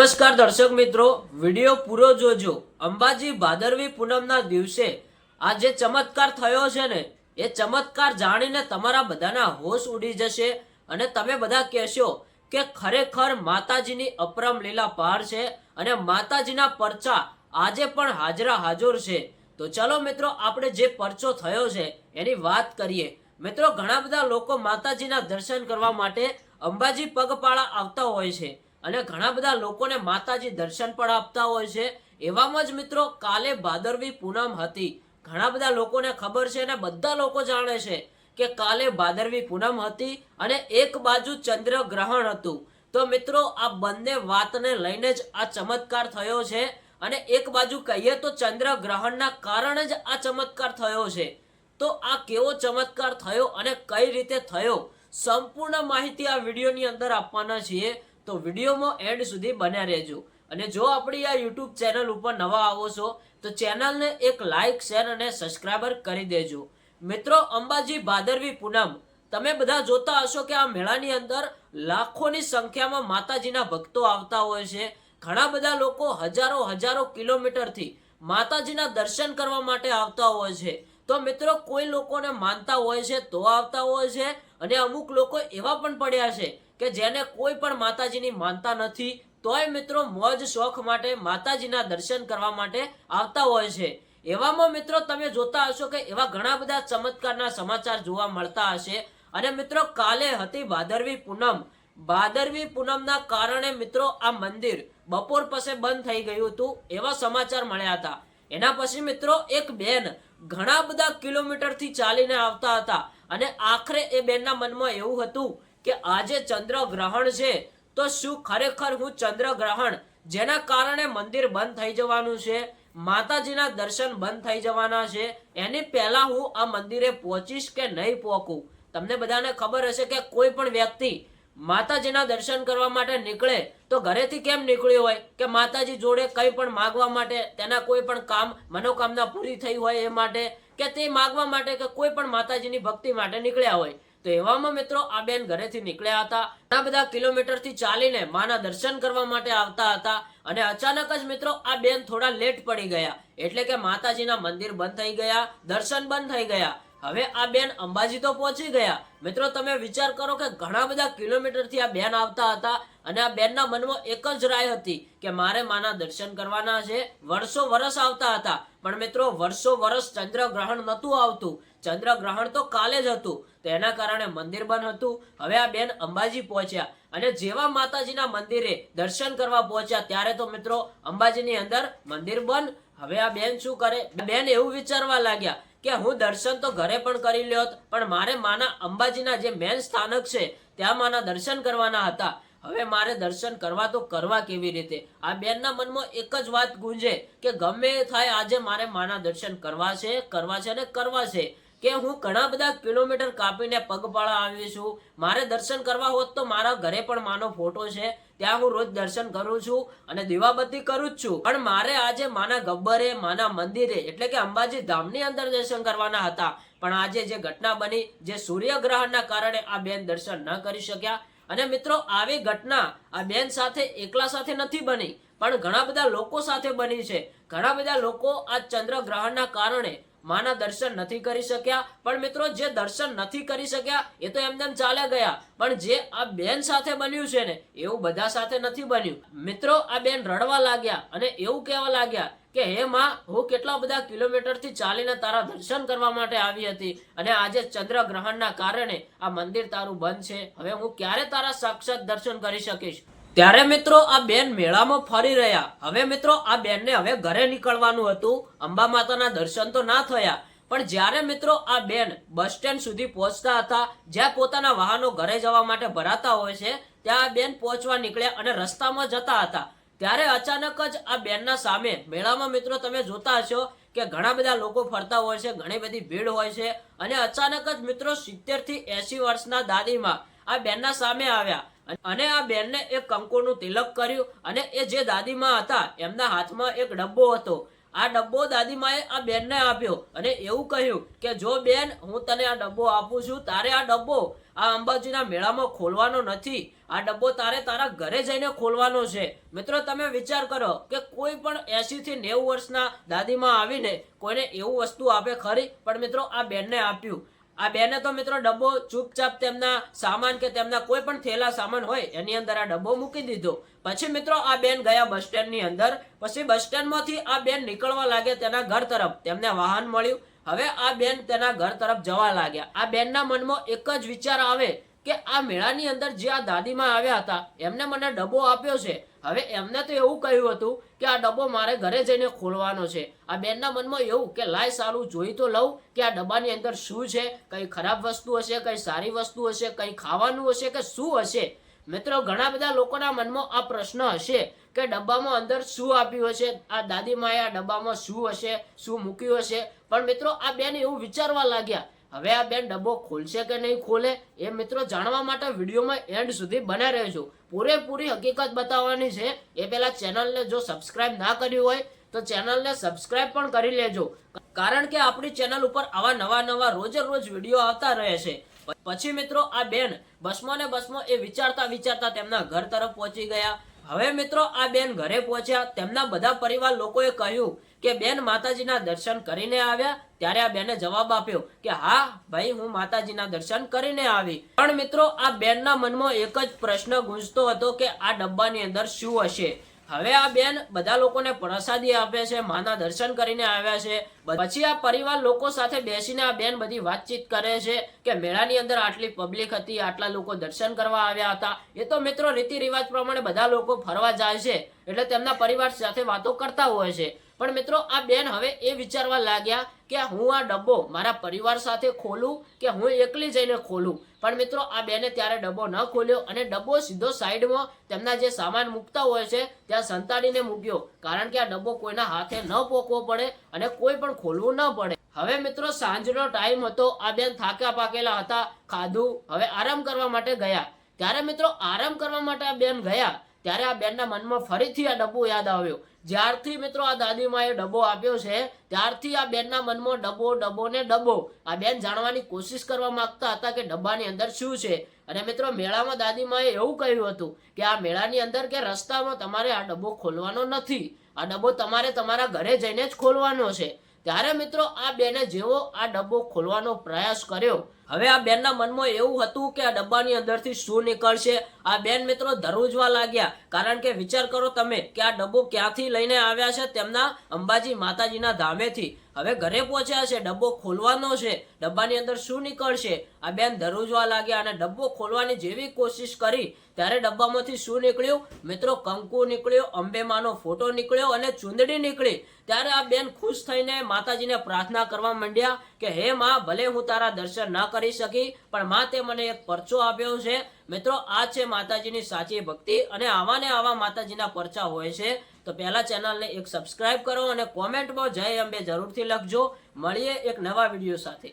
નમસ્કાર દર્શક મિત્રો, વીડિયો પૂરો જોજો. અંબાજી ભાદરવી પૂનમના દિવસે આ જે ચમત્કાર થયો છે ને, એ ચમત્કાર જાણીને તમારા બધાના હોશ ઉડી જશે અને તમે બધા કહેશો કે ખરેખર માતાજીની અપરમ લીલા પાર છે અને માતાજીના પરચા આજે પણ હાજરા હાજર છે. તો ચલો મિત્રો, આપણે જે પરચો થયો છે, એની વાત કરીએ. મિત્રો, ઘણા બધા લોકો માતાજીના દર્શન કરવા માટે અંબાજી પગપાળા આવતા હોય છે. અને ઘણા બધા લોકોને માતાજી દર્શન પણ આપતા હોય છે. એવામાં જ મિત્રો કાલે ભાદરવી પૂનમ હતી. ઘણા બધા લોકોને ખબર છે અને બધા લોકો જાણે છે કે કાલે ભાદરવી પૂનમ હતી અને એક બાજુ ચંદ્ર ગ્રહણ હતું. તો મિત્રો, આ બંને વાતને લઈને જ આ ચમત્કાર થયો છે અને એક બાજુ કહીએ તો ચંદ્ર ગ્રહણના કારણે જ આ ચમત્કાર થયો છે. તો આ કેવો ચમત્કાર થયો અને કઈ રીતે થયો? સંપૂર્ણ માહિતી આ વિડીયોની અંદર આપવાના છીએ. તો વિડીયોમાં એન્ડ સુધી બન્યા રહેજો. અને જો આપણી આ યુટ્યુબ ચેનલ ઉપર નવા આવો છો, તો ચેનલને એક લાઇક શેર અને સબસ્ક્રાઈબર કરી દેજો. મિત્રો, અંબાજી ભાદરવી પૂનમ, તમે બધા જોતા હશો કે આ મેળાની અંદર લાખોની સંખ્યામાં માતાજીના ભક્તો આવતા હોય છે. ઘણા બધા લોકો હજારો હજારો કિલોમીટરથી માતાજીના દર્શન કરવા માટે આવતા હોય છે. તો મિત્રો, કોઈ લોકોને માનતા હોય છે તો આવતા હોય છે. અને અમુક લોકો એવા પણ પડ્યા છે કે જેને કોઈ પણ માતાજીની માનતા નથી, તોય મિત્રો મોજ શોખ માટે માતાજીના દર્શન કરવા માટે આવતા હોય છે. એવામાં મિત્રો તમે જોતા હશો કે એવા ઘણા બધા ચમત્કારના સમાચાર જોવા મળતા હશે. અને મિત્રો કાલે હતી ભાદરવી પૂનમ. ભાદરવી પૂનમના કારણે મિત્રો આ મંદિર બપોર પછી બંધ થઈ ગયું હતું એવા સમાચાર મળ્યા હતા. એના પછી મિત્રો એક બેન ઘણા બધા કિલોમીટરથી ચાલીને આવતા હતા. અને આખરે એ બેનના મનમાં એવું હતું કે આજે ચંદ્ર ગ્રહણ છે, તો શું ખરેખર હું ચંદ્ર ગ્રહણ જેના કારણે મંદિર બંધ થઈ જવાનું છે, માતાજીના દર્શન બંધ થઈ જવાના છે, એની પહેલા હું આ મંદિરે પહોંચીશ કે નહીં પહોંચું? તમને બધાને ખબર હશે કે કોઈ પણ વ્યક્તિ માતાજીના દર્શન કરવા માટે નીકળે, તો ઘરેથી કેમ નીકળ્યો હોય? કે માતાજી જોડે કંઈ પણ માગવા માટે, તેના કોઈ પણ કામ, મનોકામના પૂરી થઈ હોય એ માટે, કે તે માગવા માટે કે કોઈ પણ માતાજીની ભક્તિ માટે નીકળ્યા હોય? તો એવામાં મિત્રો આ બેન ઘરેથી નીકળ્યા હતા. ઘણા બધા કિલોમીટરથી ચાલીને માના દર્શન કરવા માટે આવતા હતા અને અચાનક જ મિત્રો આ બેન થોડા લેટ પડી ગયા. એટલે કે માતાજીના મંદિર બંધ થઈ ગયા, દર્શન બંધ થઈ ગયા. હવે આ બેન અંબાજી તો પહોંચી ગયા. મિત્રો તમે વિચાર કરો કે ઘણા બધા કિલોમીટરથી આ બેન આવતા હતા અને આ બેનના મનમાં એક જ રાય હતી કે મારે માના દર્શન કરવાના છે. વર્ષો વર્ષ આવતા હતા. પણ મિત્રો, વર્ષો વર્ષ ચંદ્ર ગ્રહણ નહોતું આવતું. ચંદ્ર ગ્રહણ તો કાલે જ હતું. તો એના કારણે મંદિર બંધ હતું. હવે આ બેન અંબાજી પહોંચ્યા. અને જેવા માતાજીના મંદિરે દર્શન કરવા પહોંચ્યા, ત્યારે તો મિત્રો અંબાજીની અંદર મંદિર બંધ. હવે આ બેન શું કરે? બેન એવું વિચારવા લાગ્યા કે હું દર્શન તો ઘરે પણ કરી લ્યો પણ મારે માના અંબાજીના જે મેન સ્થાનક છે, ત્યાં માના દર્શન કરવાના હતા. હવે મારે દર્શન કરવા તો કરવા કેવી રીતે? આ બેનના મનમાં એક જ વાત ગુંજે કે ગમે થાય આજે મારે માના દર્શન કરવા છે કરવા છે અને કરવા છે. કે હું ઘણા બધા કિલોમીટર કાપીને પગપાળા આવી છું. મારે દર્શન કરવા હોત તો મારા ઘરે પણ માનો ફોટો છે. ત્યાં હું રોજ દર્શન કરું છું અને દીવાબત્તી કરું જ છું. પણ મારે આજે માના ગબ્બરે, માના મંદિરે, એટલે કે અંબાજી ધામની અંદર દર્શન કરવાના હતા. પણ આજે જે ઘટના બની, જે સૂર્યગ્રહણના કારણે આ બેન દર્શન ન કરી શક્યા અને મિત્રો, આવી ઘટના આ બેન સાથે એકલા સાથે નથી બની, પણ ઘણા બધા લોકો સાથે બની છે. ઘણા બધા લોકો આ ચંદ્રગ્રહણના કારણે માના દર્શન નથી કરી શક્યા, પણ મિત્રો, જે દર્શન નથી કરી શક્યા, એ તો એમને એમ ચાલ્યા ગયા. પણ જે આ બેન સાથે બન્યું છે ને, એવું બધા સાથે નથી બન્યું. મિત્રો, આ બેન રડવા લાગ્યા અને એવું કહેવા લાગ્યા કે હે માં હું કેટલા બધા કિલોમીટરથી ચાલીને તારા દર્શન કરવા માટે આવી હતી અને આજે ચંદ્રગ્રહણના કારણે આ મંદિર તારું બંધ છે. હવે હું ક્યારે તારા સાક્ષાત દર્શન કરી શકીશ? ત્યારે મિત્રો આ બેન મેળામાં ફરી રહ્યા. હવે મિત્રો આ બેનને હવે ઘરે નીકળવાનું હતું. અંબા માતાના દર્શન તો ના થયા. પણ જ્યારે મિત્રો આ બેન બસ સ્ટેન્ડ સુધી પહોંચતા હતા, જ્યાં પોતાના વાહનો ઘરે જવા માટે ભરાતા હોય છે, ત્યાં બેન પહોંચવા નીકળ્યા અને રસ્તામાં જતા હતા. ત્યારે અચાનક જ આ બેનના સામે મેળામાં મિત્રો તમે જોતા હશો કે ઘણા બધા લોકો ફરતા હોય છે, ઘણી બધી ભીડ હોય છે અને અચાનક જ મિત્રો સિત્તેરથી એસી વર્ષના દાદીમાં આ બેનના સામે આવ્યા અને આ બેનને એક કંકુનું તિલક કર્યું અને એ જે દાદીમાં હતા એમના હાથમાં એક ડબ્બો હતો. આ ડબ્બો દાદીમાએ આ બેનને આપ્યો અને એવું કહ્યું કે, જો બેન, હું તને આ ડબ્બો આપું છું, તારે આ ડબ્બો આ અંબાજીના મેળામાં ખોલવાનો નથી. આ ડબ્બો તારે તારા ઘરે જઈને ખોલવાનો છે. મિત્રો, તમે વિચાર કરો કે કોઈ પણ એસી થી નેવું વર્ષના દાદીમાં આવીને કોઈને એવું વસ્તુ આપે ખરી? પણ મિત્રો, આ બેનને આપ્યું. આ બેને તો મિત્રો ડબ્બો ચૂપચાપ તેમના સામાન કે તેમના કોઈ પણ થેલા સામાન હોય, એની અંદર આ ડબ્બો મૂકી દીધો. પછી મિત્રો, આ બેન ગયા બસ સ્ટેન્ડની અંદર. પછી બસ સ્ટેન્ડમાંથી આ બેન નીકળવા લાગે તેના ઘર તરફ. તેમને વાહન મળ્યું. હવે આ બેન તેના ઘર તરફ જવા લાગ્યા. આ બેનના મનમાં એક જ વિચાર આવે કે આ મેળાની અંદર જે આ દાદીમાં આવ્યા હતા, એમને મને ડબ્બો આપ્યો છે. હવે એમને તો એવું કહ્યું હતું કે આ ડબ્બો મારે ઘરે જઈને ખોલવાનો છે. આ બેનના મનમાં એવું કે, લાય સારું, જોઈ તો લઉં કે આ ડબ્બાની અંદર શું છે, કંઈ ખરાબ વસ્તુ હશે, કંઈ સારી વસ્તુ હશે, કંઈ ખાવાનું હશે કે શું હશે? મિત્રો, ઘણા બધા લોકોના મનમાં આ પ્રશ્ન હશે કે ડબ્બામાં અંદર શું આપ્યું હશે? આ દાદીમાએ આ ડબ્બામાં શું હશે? શું મૂક્યું હશે? પણ મિત્રો, આ બેન એવું વિચારવા લાગ્યા, હવે આ બેન ડબ્બો ખોલશે કે નહીં ખોલે? એ મિત્રો જાણવા માટે વિડીયોમાં એન્ડ સુધી બના રહેજો. પૂરેપૂરી હકીકત બતાવવાની છે. એ પહેલા ચેનલને જો સબસ્ક્રાઇબ ના કર્યું હોય, તો ચેનલને સબસ્ક્રાઇબ પણ કરી લેજો. કારણ કે આપણી ચેનલ ઉપર આવા નવા નવા રોજે રોજ વીડિયો આવતા રહે છે. પછી મિત્રો આ બેન બસમાં ને બસમાં એ વિચારતા વિચારતા તેમના ઘર તરફ પહોંચી ગયા. હવે મિત્રો આ બેન ઘરે પહોંચ્યા. તેમના બધા પરિવાર લોકોએ કહ્યું કે બેન માતાજીના દર્શન કરીને આવ્યા. ત્યારે આ બેને જવાબ આપ્યો કે હા ભાઈ, હું માતાજીના દર્શન કરીને આવી. પણ મિત્રો આ બેનના મનમાં એક જ પ્રશ્ન ગુંજતો હતો કે આ ડબ્બાની અંદર શું હશે? હવે આ બેન બધા લોકોને પ્રસાદી આપે છે, માના દર્શન કરીને આવ્યા છે. પછી આ પરિવાર લોકો સાથે બેસીને આ બેન બધી વાતચીત કરે છે કે મેળાની અંદર આટલી પબ્લિક હતી, આટલા લોકો દર્શન કરવા આવ્યા હતા. એ તો મિત્રો રીતિ રિવાજ પ્રમાણે બધા લોકો ફરવા જાય છે. એટલે તેમના પરિવાર સાથે વાતો કરતા હોય છે. પણ મિત્રો, આ બેન હવે એ વિચારવા લાગ્યા કે હું આ ડબ્બો મારા પરિવાર સાથે ખોલું કે હું એકલી જઈને ખોલું? પણ મિત્રો, આ બેને ત્યારે ડબ્બો ન ખોલ્યો અને ડબ્બો સીધો સાઈડમાં તેમના જે સામાન મૂકતા હોય છે, ત્યાં સંતાડીને મૂક્યો. કારણ કે આ ડબ્બો કોઈના હાથે ન પોકવો પડે અને કોઈ પણ ખોલવું ન પડે. હવે મિત્રો, સાંજનો ટાઈમ હતો. આ બેન થાક્યા પાકેલા હતા. ખાધું. હવે આરામ કરવા માટે ગયા. ત્યારે મિત્રો, આરામ કરવા માટે આ બેન ગયા. ત્યારે આ બેનના મનમાં ફરીથી આ ડબ્બો યાદ આવ્યો. જ્યારથી મિત્રો આ દાદીમાએ ડબ્બો આપ્યો છે, ત્યારથી આ બેનના મનમાં ડબ્બો ડબ્બો ને ડબ્બો. આ બેન જાણવાની કોશિશ કરવા માંગતા હતા કે ડબ્બાની અંદર શું છે. અને મિત્રો મેળામાં દાદીમાએ એવું કહ્યું હતું કે આ મેળાની અંદર કે રસ્તામાં તમારે આ ડબ્બો ખોલવાનો નથી. આ ડબ્બો તમારે તમારા ઘરે જઈને જ ખોલવાનો છે. ત્યારે મિત્રો આ બેને જેવો આ ડબ્બો ખોલવાનો પ્રયાસ કર્યો. હવે આ બેનના મનમાં એવું હતું કે આ ડબ્બાની અંદરથી શું નીકળશે? આ બેન મિત્રો ધરૂજવા લાગ્યા. કારણ કે વિચાર કરો તમે કે આ ડબ્બો ક્યાંથી લઈને આવ્યા છે તેમના અંબાજી માતાજીના ધામેથી. હવે ઘરે પહોંચ્યા છે, ડબ્બો ખોલવાનો છે, ડબ્બાની અંદર શું નીકળશે? આ બેન ધરૂજવા લાગ્યા અને ડબ્બો ખોલવાની જેવી કોશિશ કરી, ત્યારે ડબ્બામાંથી શું નીકળ્યું? મિત્રો, કંકુ નીકળ્યો, અંબેમાનો ફોટો નીકળ્યો અને ચુંદડી નીકળી. ત્યારે આ બેન ખુશ થઈને માતાજીને પ્રાર્થના કરવા માંડ્યા કે, હે માં, ભલે હું તારા દર્શન ન કરી શકી, પણ માં તે મને એક પરચો આપ્યો છે. મિત્રો, આ છે માતાજીની સાચી ભક્તિ અને આવા ને આવા માતાજીના પરચા હોય છે. તો પહેલા ચેનલને એક સબસ્ક્રાઇબ કરો અને કોમેન્ટમાં જય અંબે જરૂરથી લખજો. મળીએ એક નવા વીડિયો સાથે.